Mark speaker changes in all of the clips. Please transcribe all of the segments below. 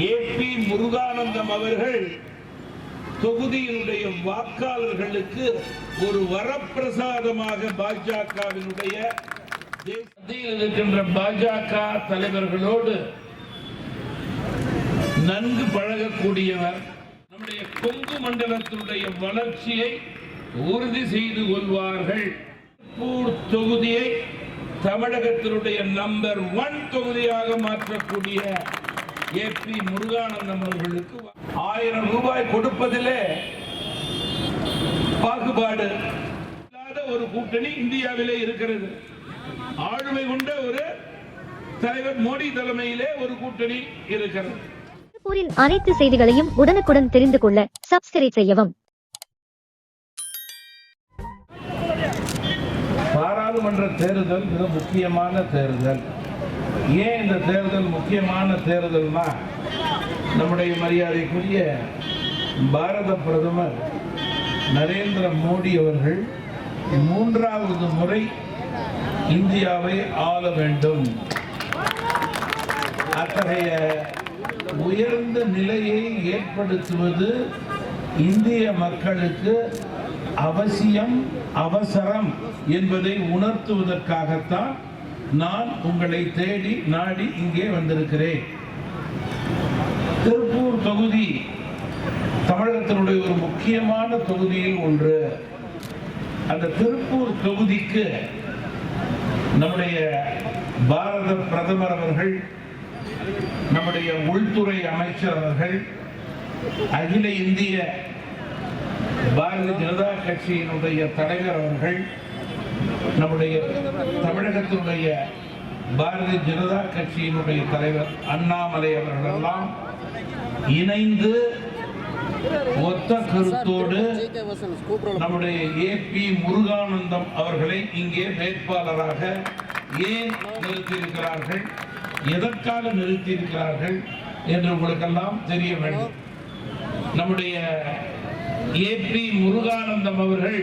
Speaker 1: ஏ B Muruganandam அவர்கள் தொகுதியினுடைய வாக்காளர்களுக்கு ஒரு வரப்பிரசாதமாக பாஜகவினுடைய மத்தியில் இருக்கின்ற பாஜக தலைவர்களோடு நன்கு பழகக்கூடியவர் நம்முடைய கொங்கு மண்டலத்தினுடைய வளர்ச்சியை உறுதி செய்து கொள்வார்கள். தொகுதியை தமிழகத்தினுடைய நம்பர் ஒன் தொகுதியாக மாற்றக்கூடிய ஏபி முருகானந்தம் அவர்களுக்கு ஆயிரம் ரூபாய் கொடுப்பதிலே பாகுபாடு இல்லாத ஒரு கூட்டணி இந்தியாவிலே இருக்கிறது. ஆளுமை கொண்ட ஒரு தலைவர் மோடி தலைமையிலே ஒரு கூட்டணி இருக்கிறது.
Speaker 2: திருப்பூரின் அனைத்து செய்திகளையும் உடனுக்குடன் தெரிந்து கொள்ள சப்ஸ்கிரைப் செய்யவும்.
Speaker 1: பாராளுமன்ற தேர்தல் மிக முக்கியமான தேர்தல். ஏன் இந்த தேர்தல் முக்கியமான தேர்தல்னா நம்முடைய மரியாதைக்குரிய பாரத பிரதமர் நரேந்திர மோடி அவர்கள் மூன்றாவது முறை இந்தியாவை ஆள வேண்டும். அத்தகைய உயர்ந்த நிலையை ஏற்படுத்துவது இந்திய மக்களுக்கு அவசியம் அவசரம் என்பதை உணர்த்துவதற்காகத்தான் நான் உங்களை தேடி நாடி இங்கே வந்திருக்கிறேன். திருப்பூர் தொகுதி தமிழகத்தினுடைய ஒரு முக்கியமான தொகுதியில் ஒன்று. அந்த திருப்பூர் தொகுதிக்கு நம்முடைய பாரத பிரதமர் அவர்கள் நம்முடைய உள்துறை அமைச்சர் அவர்கள் அகில இந்திய பாரதிய ஜனதா கட்சியினுடைய தலைவர் அவர்கள் நம்முடைய தமிழகத்தினுடைய பாரதிய ஜனதா கட்சியினுடைய தலைவர் அண்ணாமலை அவர்களெல்லாம் இணைந்து ஒத்த கருத்தோடு நம்முடைய ஏ பி முருகானந்தம் அவர்களை இங்கே வேட்பாளராக ஏன் நிறுத்தியிருக்கிறார்கள்? எதற்காக நிறுத்தியிருக்கிறார்கள் என்று உங்களுக்கெல்லாம் தெரிய வேண்டும். நம்முடைய பி முருகானந்தம் அவர்கள்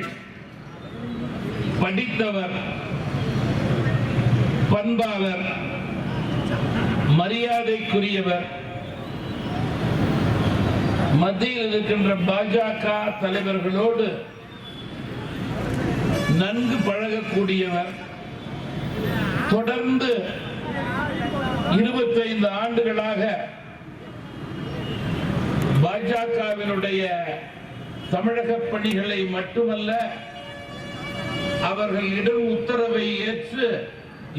Speaker 1: படித்தவர் பண்பாளர் மரியாதைக்குரியவர் மத்தியில் இருக்கின்ற பாஜக தலைவர்களோடு நன்கு பழகக்கூடியவர் தொடர்ந்து இருபத்தைந்து ஆண்டுகளாக பாஜகவினுடைய தமிழக பணிகளை மட்டுமல்ல அவர்கள் இடம் உத்தரவை ஏற்று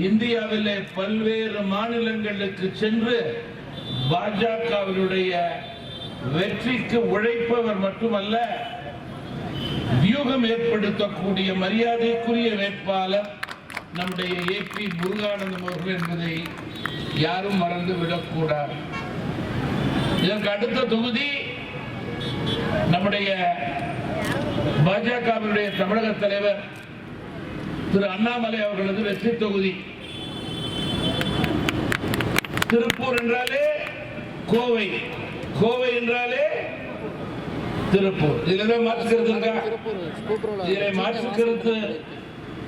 Speaker 1: இந்தியாவிலே பல்வேறு மாநிலங்களுக்கு சென்று பாஜகவினுடைய வெற்றிக்கு உழைப்பவர் மட்டுமல்ல வியூகம் ஏற்படுத்தக்கூடிய மரியாதைக்குரிய வேட்பாளர் நம்முடைய ஏபி முருகானந்தம் அவர்கள் என்பதை யாரும் மறந்து விடக்கூடாது இதற்கு அடுத்த தொகுதி நம்முடைய பாஜகவினுடைய தமிழக தலைவர் திரு அண்ணாமலை அவர்களது வெற்றி தொகுதி. திருப்பூர் என்றாலே கோவை. கோவை என்றாலே திருப்பூர். இதுல மாற்று கருத்து இருக்கா? இதிலே மாற்று கருத்து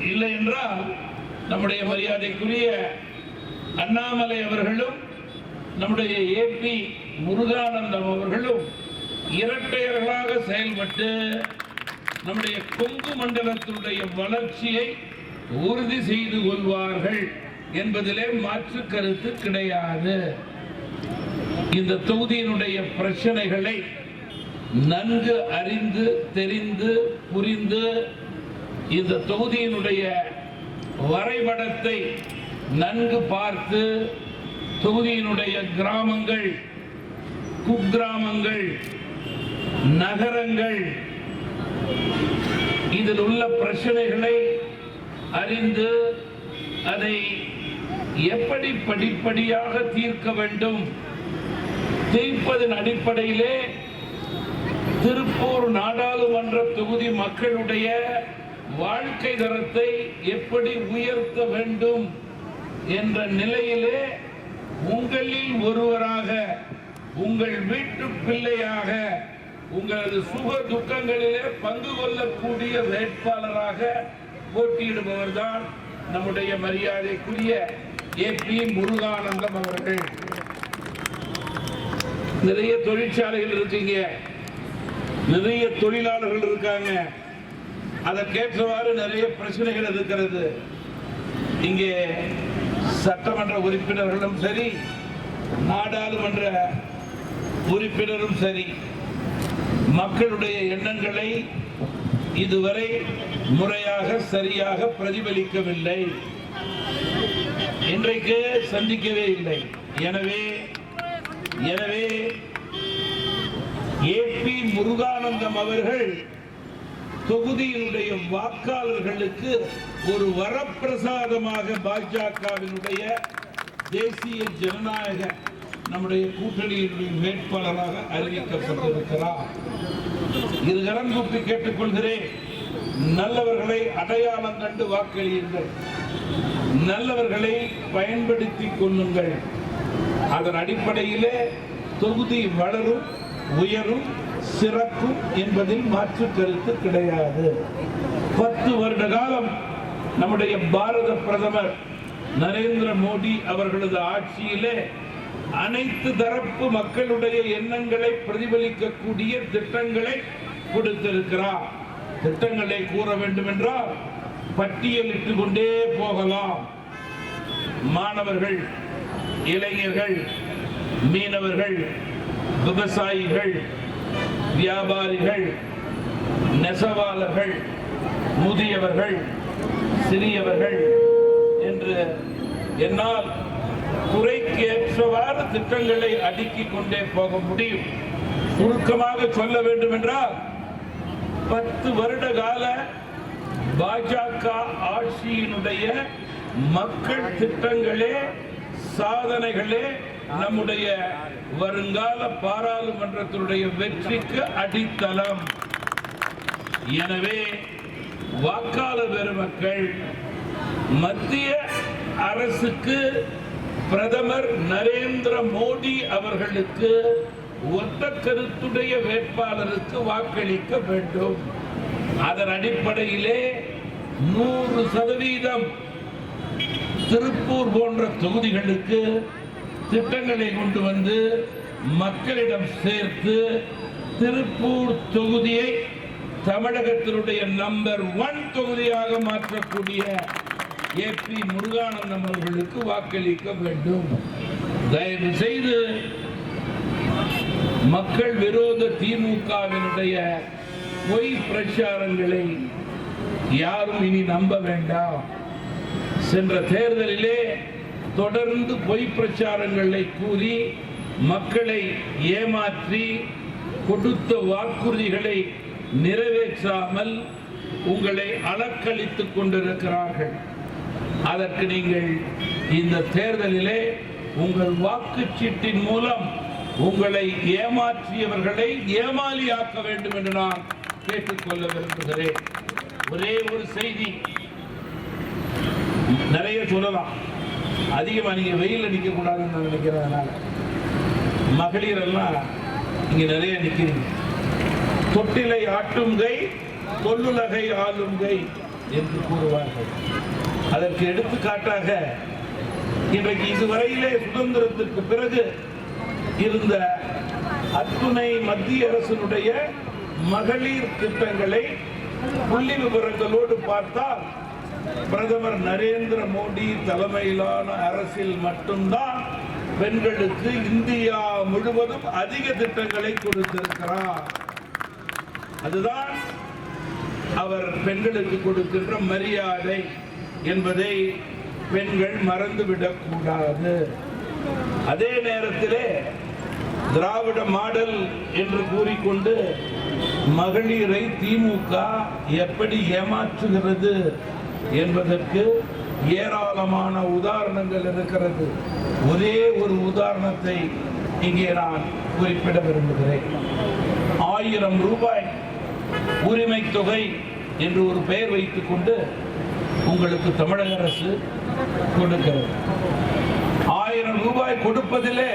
Speaker 1: இல்லை என்றால் நம்முடைய மரியாதைக்குரிய அண்ணாமலை அவர்களும் நம்முடைய ஏ பி முருகானந்தம் அவர்களும் இரட்டையர்களாக செயல்பட்டு நம்முடைய கொங்கு மண்டலத்தினுடைய வளர்ச்சியை உறுதி செய்து கொள்வார்கள் என்பதிலே மாற்று கருத்து கிடையாது. இந்த தொகுதியினுடைய பிரச்சனைகளை நன்கு அறிந்து தெரிந்து புரிந்து இந்த தொகுதியினுடைய வரைபடத்தை நன்கு பார்த்து தொகுதியினுடைய கிராமங்கள் குக்கிராமங்கள் நகரங்கள் இதில் உள்ள பிரச்சனைகளை அறிந்து அதை எப்படி படிப்படியாக தீர்க்க வேண்டும்? தீர்ப்பதன் அடிப்படையிலே திருப்பூர் நாடாளுமன்ற தொகுதி மக்களுடைய வாழ்க்கை தரத்தை எப்படி உயர்த்த வேண்டும் என்ற நிலையிலே உங்களில் ஒருவராக உங்கள் வீட்டு பிள்ளையாக உங்களது சுக துக்கங்களிலே பங்கு கொள்ளக்கூடிய வேட்பாளராக போட்டியிடுபவர் தான் நம்முடைய மரியாதைக்குரிய ஏ பி முருகானந்தம் அவர்கள். நிறைய தொழிற்சாலைகள் இருக்கீங்க. நிறைய தொழிலாளர்கள் இருக்காங்க. அதற்கேற்றவாறு நிறைய பிரச்சனைகள் இருக்கிறது. இங்கே சட்டமன்ற உறுப்பினர்களும் சரி நாடாளுமன்ற உறுப்பினரும் சரி மக்களுடைய எண்ணங்களை இதுவரை முறையாக சரியாக பிரதிபலிக்கவில்லை. இன்றைக்கு சந்திக்கவே இல்லை. எனவே எனவே ஏ பி முருகானந்தம் அவர்கள் தொகுதியினுடைய வாக்காளர்களுக்கு ஒரு வரப்பிரசாதமாக பாஜகவினுடைய தேசிய ஜனநாயக நம்முடைய கூட்டணியினுடைய வேட்பாளராக அறிவிக்கப்பட்டிருக்கிறார். இது கூப்பி கேட்டுக்கொள்கிறேன். நல்லவர்களை அடையாளம் கண்டு வாக்களியுங்கள். நல்லவர்களை பயன்படுத்தி கொள்ளுங்கள். அதன் அடிப்படையிலே தொகுதி வளரும் உயரும் சிறக்கும் என்பதில் மாற்று கருத்து கிடையாது. பத்து வருட காலம் நம்முடைய பாரத பிரதமர் நரேந்திர மோடி அவர்களது ஆட்சியிலே அனைத்து தரப்பு மக்களுடைய எண்ணங்களை பிரதிபலிக்கக்கூடிய திட்டங்களை கொடுத்திருக்கிறார். திட்டங்களை கூற வேண்டும் என்றால் பட்டியலிட்டு கொண்டே போகலாம். மாணவர்கள் இளைஞர்கள் மீனவர்கள் விவசாயிகள் வியாபாரிகள் நெசவாளர்கள் முதியவர்கள் சிறியவர்கள் என்று என்னால் துறைக்கு ஏற்றவாறு திட்டங்களை அடுக்கிக் கொண்டே போக முடியும். சுருக்கமாக சொல்ல வேண்டும் என்றால் பத்து வருட கால பாஜக ஆட்சியினுடைய மக்கள் திட்டங்களே சாதனைகளே நம்முடைய வருங்கால பாராளுமன்றத்தினுடைய வெற்றிக்கு அடித்தளம். எனவே வாக்காளர் பெருமக்கள் மத்திய அரசுக்கு பிரதமர் நரேந்திர மோடி அவர்களுக்கு ஒத்த கருத்துடைய வேட்பாளருக்கு வாக்களிக்க வேண்டும். அதன் அடிப்படையிலே நூறு சதவீதம் திருப்பூர் போன்ற தொகுதிகளுக்கு திட்டங்களை கொண்டு வந்து மக்களிடம் சேர்த்து திருப்பூர் தொகுதியை தமிழகத்தினுடைய நம்பர் ஒன் தொகுதியாக மாற்றக்கூடிய ஏ பி முருகானந்தம் அவர்களுக்கு வாக்களிக்க வேண்டும். தயவு செய்து மக்கள் விரோத திமுகவினுடைய பொய் பிரச்சாரங்களை யாரும் இனி நம்ப வேண்டாம். சென்ற தேர்தலிலே தொடர்ந்து பொய் பிரச்சாரங்களை கூறி மக்களை ஏமாற்றி கொடுத்த வாக்குறுதிகளை நிறைவேற்றாமல் உங்களை அலக்களித்துக் கொண்டிருக்கிறார்கள். அதற்கு நீங்கள் இந்த தேர்தலிலே உங்கள் வாக்குச்சீட்டின் மூலம் உங்களை ஏமாற்றியவர்களை ஏமாலியாக்க வேண்டும் என்று நான் கேட்டுக்கொள்ள விரும்புகிறேன். ஒரே ஒரு செய்தி. நிறைய சொல்லலாம். அதிகமா நீங்க வெயில் அடிக்க கூடாதுன்னு நான் நினைக்கிறதுனால மகளிர் எல்லாம் இங்க நிறைய நிக்கிறீங்க. தொட்டிலை ஆட்டும் கை தொல்லுலகை ஆளும் கை என்று கூறுவார்கள். அதற்கு எடுத்துக்காட்டாக இன்றைக்கு இதுவரையிலே சுதந்திரத்திற்கு பிறகு இருந்த அத்துணை மத்திய அரசினுடைய மகளிர் திட்டங்களை புள்ளி விவரங்களோடு பார்த்தால் பிரதமர் நரேந்திர மோடி தலைமையிலான அரசில் மட்டும்தான் பெண்களுக்கு இந்தியா முழுவதும் அதிக திட்டங்களை கொடுத்திருக்கிறார். அதுதான் அவர் பெண்களுக்கு கொடுக்கின்ற மரியாதை என்பதை பெண்கள் மறந்துவிடக் கூடாது அதே நேரத்திலே திராவிட மாடல் என்று கூறிக்கொண்டு மகளிரை திமுக எப்படி ஏமாற்றுகிறது என்பதற்கு ஏராளமான உதாரணங்கள் இருக்கிறது. ஒரே ஒரு உதாரணத்தை இங்கே நான் குறிப்பிட விரும்புகிறேன். ஆயிரம் ரூபாய் உரிமை தொகை என்று ஒரு பெயர் வைத்துக் கொண்டு உங்களுக்கு தமிழக அரசு கொடுக்கிறது. ஆயிரம் ரூபாய் கொடுப்பதிலே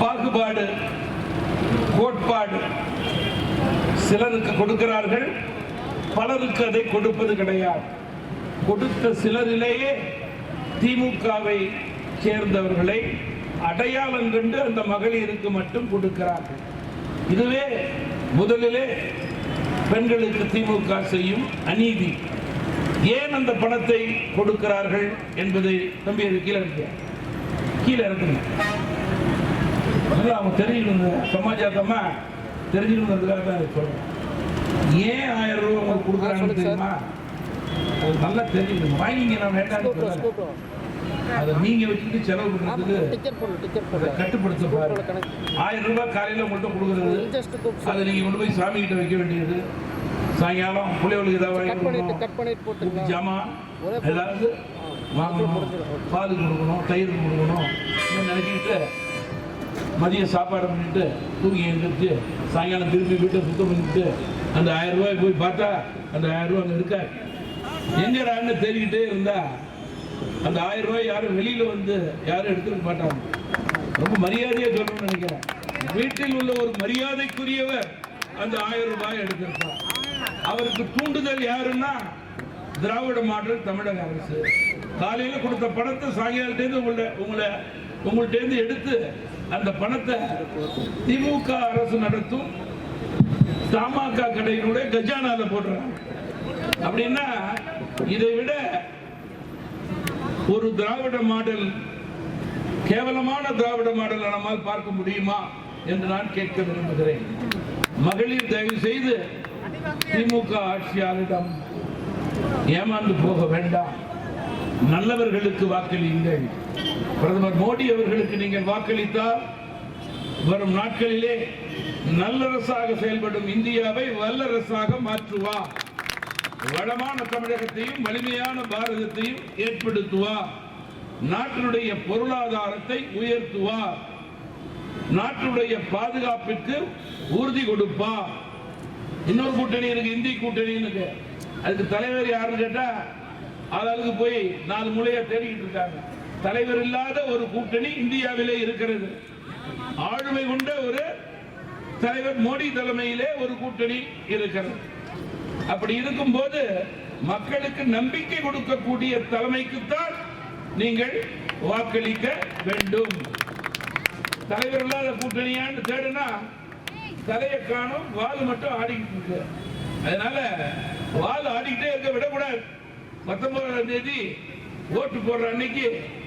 Speaker 1: பாகுபாடு கோட்பாடு சிலருக்கு கொடுக்கிறார்கள் பலருக்கு அதை கொடுப்பது கிடையாது. கொடுத்த சிலரிலேயே திமுகவை சேர்ந்தவர்களை அடையாளம் கண்டு அந்த மகளிருக்கு மட்டும் கொடுக்கிறார்கள். இதுவே முதலிலே பெண்களுக்கு திமுக செய்யும் அநீதி. ஏன் அந்த பணத்தை கொடுக்கிறார்கள் என்பதை தம்பி கீழே இருக்கு கீழே இருக்குங்க நல்லா அவங்க தெரிஞ்சுக்கணுங்க சமாஜாத்தமா தெரிஞ்சுக்கணுங்கிறதுக்காக தான் இதை சொல்றேன் ஏன் ஆயிரம் ரூபாய் உங்களுக்கு கொடுக்குறாங்கன்னு தெரியுமா? அது நல்லா தெரிஞ்சுக்கணும் வாங்கிங்க நான் வேண்டாம்னு அதை நீங்க வச்சுட்டு செலவு
Speaker 3: போடணும்
Speaker 1: கட்டுப்படுத்த பாரு
Speaker 3: கணக்கு
Speaker 1: ஆயிரம் ரூபாய் காலையில மட்டும் கொடுக்குறது அதை நீங்க கொண்டு போய் சாமி கிட்ட வைக்க வேண்டியது. சாயங்காலம் பிள்ளைகளுக்கு ஏதாவது வாங்கி ஜாமான் ஏதாவது வாங்கணும். பால் கொடுக்கணும் தயிர் கொடுக்கணும். நினைச்சிக்கிட்டு மதியம் சாப்பாடு பண்ணிட்டு தூங்கி எழுந்திரிச்சு சாயங்காலம் திருப்பி வீட்டை சுத்தம் பண்ணிட்டு அந்த ஆயிரம் ரூபாய் போய் பார்த்தா அந்த ஆயிரம் ரூபாய் அங்கே இருக்கா? எங்கடான்னு தேடிக்கிட்டே இருந்தா அந்த ஆயிரம் ரூபாய் யாரும் வெளியில வந்து யாரும் எடுத்துக்க மாட்டாங்க. ரொம்ப மரியாதையா சொல்லணும்னு நினைக்கிறேன். வீட்டில் உள்ள ஒரு மரியாதைக்குரியவர் அந்த ஆயிரம் ரூபாய் எடுத்திருப்பார். அவருக்கு தூண்டுதல் யாருன்னா திராவிட மாடல் தமிழக அரசு. காலையில கொடுத்த பணத்தை சாயங்காலத்தேந்து உங்களை உங்களை உங்கள்கிட்டேருந்து எடுத்து அந்த பணத்தை திமுக அரசு நடத்தும் தமாக கடையினுடைய கஜானால போடுறாங்க. அப்படின்னா இதை விட ஒரு திராவிட மாடல் கேவலமான திராவிட மாடல் நம்மால் பார்க்க முடியுமா என்று நான் கேட்க விரும்புகிறேன். மகளிர் தயவு செய்து திமுக ஆட்சியாளரிடம் ஏமாந்து போக வேண்டாம். நல்லவர்களுக்கு வாக்களியுங்கள். பிரதமர் மோடி அவர்களுக்கு நீங்கள் வாக்களித்தால் வரும் நாட்களிலே நல்லரசாக செயல்படும் இந்தியாவை வல்லரசாக மாற்றுவா. வளமான தமிழகத்தையும் வலிமையான பாரதத்தையும் ஏற்படுத்துவா. நாட்டினுடைய பொருளாதாரத்தை உயர்த்துவா. நாட்டினுடைய பாதுகாப்பிற்கு உறுதி கொடுப்பா. இன்னொரு கூட்டணி இருக்கு இந்தி கூட்டணின்னு இருக்கு. அதுக்கு தலைவர் யாருன்னு கேட்டா ஆளாளுக்கு போய் நாலு மூலையா தேடிக்கிட்டு இருக்காங்க. தலைவர் இல்லாத ஒரு கூட்டணி இந்தியாவிலே இருக்கிறது. ஆளுமை கொண்ட ஒரு தலைவர் மோடி தலைமையிலே ஒரு கூட்டணி இருக்கிறது. அப்படி இருக்கும்போது மக்களுக்கு நம்பிக்கை கொடுக்கக்கூடிய தலைமைக்குத்தான் நீங்கள் வாக்களிக்க வேண்டும். தலைவர் இல்லாத கூட்டணியான்னு தேடுனா தலையை காணும் வால் மட்டும் ஆடிக்கிட்டு இருக்கு. அதனால வால் ஆடிக்கிட்டே இருக்க விடக்கூடாது. பத்தொன்பதாம் தேதி ஓட்டு போடுற அன்னைக்கு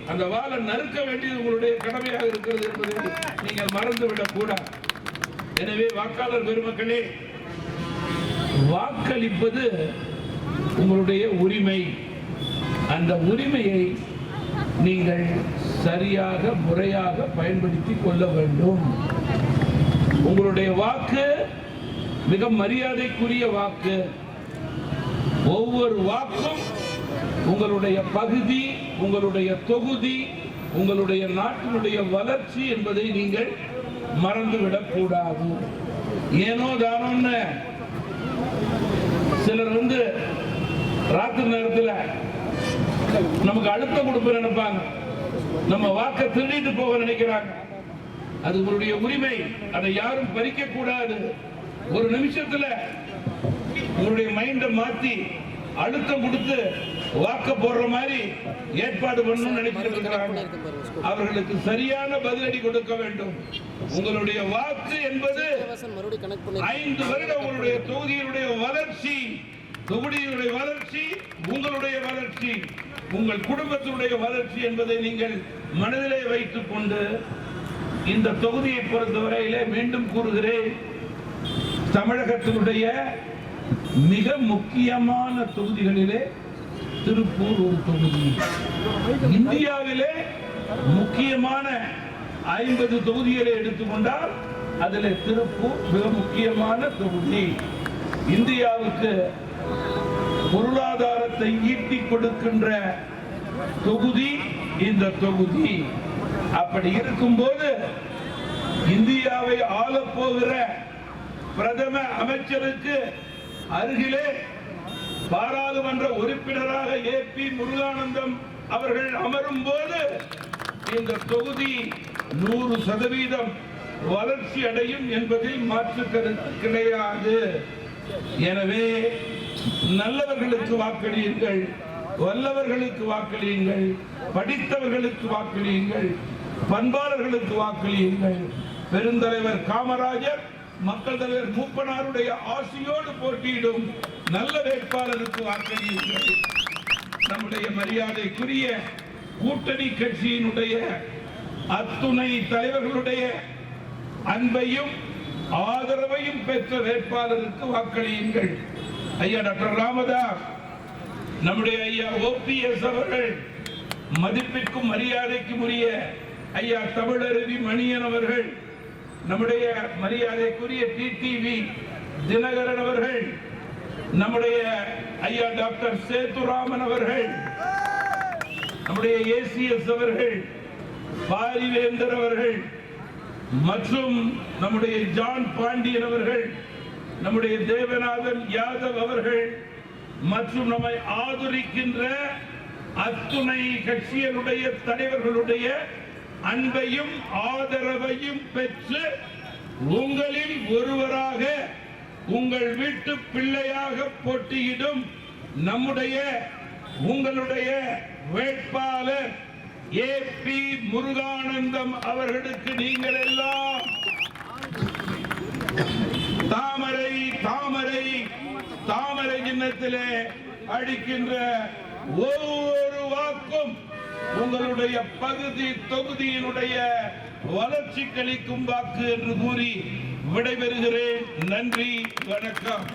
Speaker 1: அந்த வாழை நறுக்க வேண்டியது உங்களுடைய கடமையாக இருக்கிறது என்பதை நீங்கள் மறந்துவிடக் கூடாது. எனவே வாக்காளர் பெருமக்களே வாக்களிப்பது உங்களுடைய உரிமை. அந்த உரிமையை நீங்கள் சரியாக முறையாக பயன்படுத்தி கொள்ள வேண்டும். உங்களுடைய வாக்கு மிக மரியாதைக்குரிய வாக்கு. ஒவ்வொரு வாக்கும் உங்களுடைய பகுதி உங்களுடைய தொகுதி உங்களுடைய நாட்டினுடைய வளர்ச்சி என்பதை நீங்கள் மறந்துவிடக் கூடாது. ஏனோ தானோன்னு சிலர் வந்து ராத்திரி நேரத்தில் நமக்கு அழுத்தம் கொடுப்ப நினைப்பாங்க. நம்ம வாக்க திருடிட்டு போக நினைக்கிறாங்க. அது உங்களுடைய உரிமை. அதை யாரும் பறிக்க கூடாது. ஒரு நிமிஷத்துல உங்களுடைய மைண்டை மாத்தி அழுத்தம் கொடுத்து வாக்க போடுற மாதிரி ஏற்பாடு பண்ணும் நினைச்சிட்டு இருக்கிறாங்க அவர்களுக்கு சரியான பதிலடி கொடுக்க வேண்டும். உங்களுடைய வாக்கு என்பது ஐந்து வருடம் உங்களுடைய தொகுதியினுடைய வளர்ச்சி தொகுதியினுடைய வளர்ச்சி உங்களுடைய வளர்ச்சி உங்கள் குடும்பத்தினுடைய வளர்ச்சி என்பதை நீங்கள் மனதிலே வைத்துக் கொண்டு இந்த தொகுதியை பொறுத்தவரையிலே மீண்டும் கூறுகிறேன். தமிழகத்தினுடைய மிக முக்கியமான தொகுதிகளிலே திருப்பூர் ஒரு தொகுதி. இந்தியாவிலே முக்கியமான ஐம்பது தொகுதிகளை எடுத்துக்கொண்டால் அதில் திருப்பூர் மிக முக்கியமான தொகுதி. இந்தியாவுக்கு பொருளாதாரத்தை ஈட்டி கொடுக்கின்ற தொகுதி இந்த தொகுதி. அப்படி இருக்கும்போது இந்தியாவை ஆளப்போகிற பிரதம அமைச்சருக்கு அருகிலே பாராளுமன்ற உறுப்பினராக ஏ பி முருகானந்தம் அவர்கள் அமரும் போது இந்த தொகுதி நூறு சதவீதம் வளர்ச்சி அடையும் என்பதில் மாற்று கருத்து கிடையாது எனவே நல்லவர்களுக்கு வாக்களியுங்கள் வல்லவர்களுக்கு வாக்களியுங்கள் படித்தவர்களுக்கு வாக்களியுங்கள் பண்பாளர்களுக்கு வாக்களியுங்கள். பெருந்தலைவர் காமராஜர் மக்கள் தலைவர் மூப்பனாருடைய ஆசியோடு போட்டியிடும் நல்ல வேட்பாளருக்கு வாக்களியுங்கள் நம்முடைய மரியாதைக்குரிய கூட்டணி கட்சியினுடைய அத்துணை தலைவர்களுடைய அன்பையும் ஆதரவையும் பெற்ற வேட்பாளருக்கு வாக்களியுங்கள். ஐயா டாக்டர் ராமதாஸ் நம்முடைய ஐயா ஓபிஎஸ் அவர்கள் மதிப்பிற்கும் மரியாதைக்கும் உரிய ஐயா தமிழருவி மணியன் அவர்கள் நம்முடைய மரியாதைக்குரிய டிடிவி தினகரன் அவர்கள் நம்முடைய ஐயா டாக்டர் சேத்துராமன் அவர்கள் நம்முடைய ஏசிஎஸ் அவர்கள் பாரிவேந்தர் அவர்கள் மற்றும் நம்முடைய ஜான் பாண்டியன் அவர்கள் நம்முடைய தேவநாதன் யாதவ் அவர்கள் மற்றும் நம்மை ஆதரிக்கின்ற அத்துணை கட்சிகளுடைய தலைவர்களுடைய அன்பையும் ஆதரவையும் பெற்று உங்களில் ஒருவராக உங்கள் வீட்டு பிள்ளையாக போட்டியிடும் நம்முடைய உங்களுடைய வேட்பாளர் ஏ பி முருகானந்தம் அவர்களுக்கு நீங்கள் எல்லாம் தாமரை தாமரை தாமரை சின்னத்திலே அடிக்கின்ற ஒவ்வொரு வாக்கும் உங்களுடைய பகுதி தொகுதியினுடைய வளர்ச்சி கழிக்கும் வாக்கு என்று கூறி விடைபெறுகிறேன். நன்றி வணக்கம்.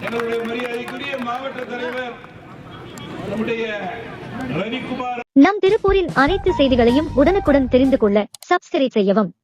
Speaker 1: என்னுடைய மரியாதைக்குரிய மாவட்ட தலைவர் நம்முடைய ரவிக்குமார்.
Speaker 2: நம் திருப்பூரின் அனைத்து செய்திகளையும் உடனுக்குடன் தெரிந்து கொள்ள சப்ஸ்கிரைப் செய்யவும்.